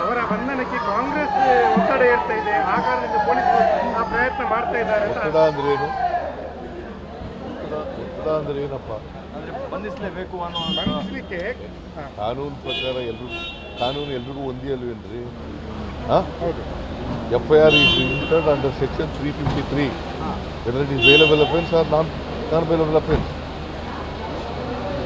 ಅವರ ಬಂಧನಕ್ಕೆ ಕಾಂಗ್ರೆಸ್ ಒತ್ತಡ ಇರ್ತಾ ಇದೆ ಆ ಕಾರಣದಿಂದ ಪೊಲೀಸರು ಆ ಪ್ರಯತ್ನ ಮಾಡ್ತಾ ಇದ್ದಾರೆ ಒತ್ತಡ ಅಂದ್ರೆ ಏನು ಒತ್ತಡ- ಅಂದ್ರೆ ಏನಪ್ಪ ಬಂಧಿಸಲೇಬೇಕು ಅನ್ನೋ ಬಂಧಿಸಲಿಕ್ಕೆ ಕಾನೂನು ಪ್ರಕಾರ ಎಲ್ರಿಗೂ ಕಾನೂನು ಎಲ್ರಿಗೂ ಒಂದೇ ಅಲ್ವೇನ್ರಿ ಹಾಂ F I R is entered under section three fifty three whether it is bailable offence or non non bailable offence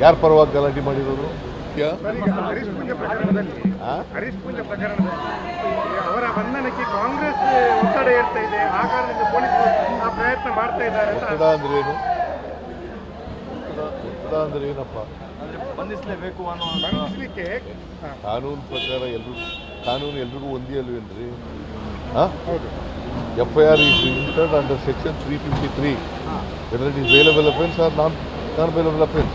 ಯಾರ ಪರವಾಗಿ ಗಲಾಟೆ? ಹರೀಶ್ ಅವರ ಬಂಧನಕ್ಕೆ ಕಾಂಗ್ರೆಸ್ ಒತ್ತಡ ಇರ್ತಾ ಇದೆ. ಆ ಕಾರಣದಿಂದ ಪೊಲೀಸರು ಆ ಪ್ರಯತ್ನ ಮಾಡ್ತಾ ಇದ್ದಾರೆ ಅಂತ ಒತ್ತಡ ಅಂದ್ರೆ ಏನು? ಒತ್ತಡ ಅಂದ್ರೆ ಏನಪ್ಪ? ಬಂಧಿಸಲೇಬೇಕು ಅನ್ನೋ ಬಂಧಿಸಲಿಕ್ಕೆ ಕಾನೂನು ಪ್ರಕಾರ ಎಲ್ರಿಗೂ ಕಾನೂನು ಎಲ್ರಿಗೂ ಒಂದೇ ಅಲ್ವೇನ್ರಿ F I R is entered under section three fifty three whether it is bailable offence or non non bailable offence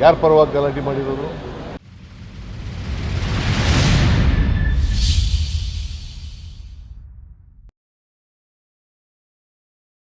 ಯಾರ ಪರವಾಗಿ ಗಲಾಟೆ ಮಾಡಿರೋದು?